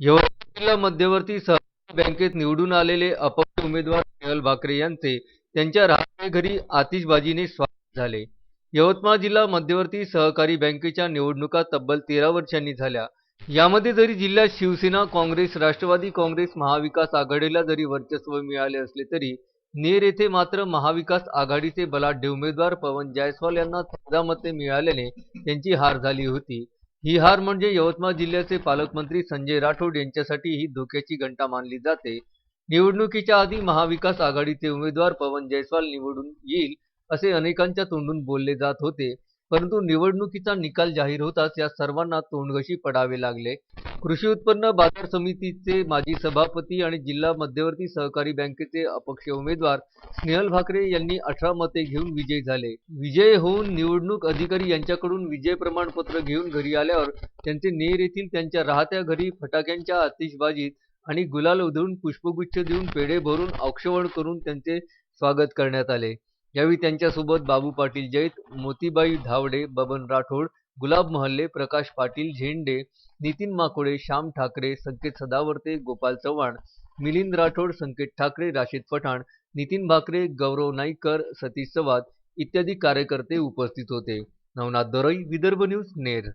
यवतमाळ जिल्हा मध्यवर्ती सहकारी बँकेत निवडून आलेले अपक्ष उमेदवार स्नेहल भाकरे यांचे त्यांच्या राहत्या घरी आतिषबाजीने स्वागत झाले. यवतमाळ जिल्हा मध्यवर्ती सहकारी बँकेच्या निवडणुका तब्बल तेरा वर्षांनी झाल्या. यामध्ये जरी जिल्ह्यात शिवसेना काँग्रेस राष्ट्रवादी काँग्रेस महाविकास आघाडीला जरी वर्चस्व मिळाले असले तरी नेर येथे मात्र महाविकास आघाडीचे बलाढ्य उमेदवार पवन जायस्वाल यांना चौदा मते मिळाल्याने त्यांची हार झाली होती. ही हार म्हणजे यवतमाळ जिल्ह्याचे पालकमंत्री संजय राठोड यांच्यासाठी ही धोक्याची घंटा मानली जाते. निवडणुकीच्या आधी महाविकास आघाडीचे उमेदवार पवन जयस्वाल निवडून येईल असे अनेकांच्या तोंडून बोलले जात होते. परंतु निवडणुकीचा निकाल जाहीर होताच या सर्वांना तोंडघशी पडावे लागले. कृषी उत्पन्न बाजार समितीचे माजी सभापती आणि जिल्हा मध्यवर्ती सहकारी बँकेचे अपक्ष उमेदवार स्नेहल भाकरे यांनी अठरा मते घेऊन विजयी झाले. विजय होऊन निवडणूक अधिकारी यांच्याकडून विजय प्रमाणपत्र घेऊन घरी आल्यावर त्यांचे नेर येथील त्यांच्या राहत्या घरी फटाक्यांच्या आतिषबाजीत आणि गुलाल उधळून पुष्पगुच्छ देऊन पेढे भरून औक्षवण करून त्यांचे स्वागत करण्यात आले. यावेळी त्यांच्यासोबत बाबू पाटील जैत मोतीबाई धावडे बबन राठोड गुलाब महल्ले प्रकाश पाटील झेंडे नितीन माकोडे श्याम ठाकरे संकेत सदावर्ते गोपाल चव्हाण मिलिंद राठोड संकेत ठाकरे राशीद पठाण नितीन भाकरे गौरव नाईकर सतीश चव्हाण इत्यादी कार्यकर्ते उपस्थित होते. नवनाथ दरई विदर्भ न्यूज नेर.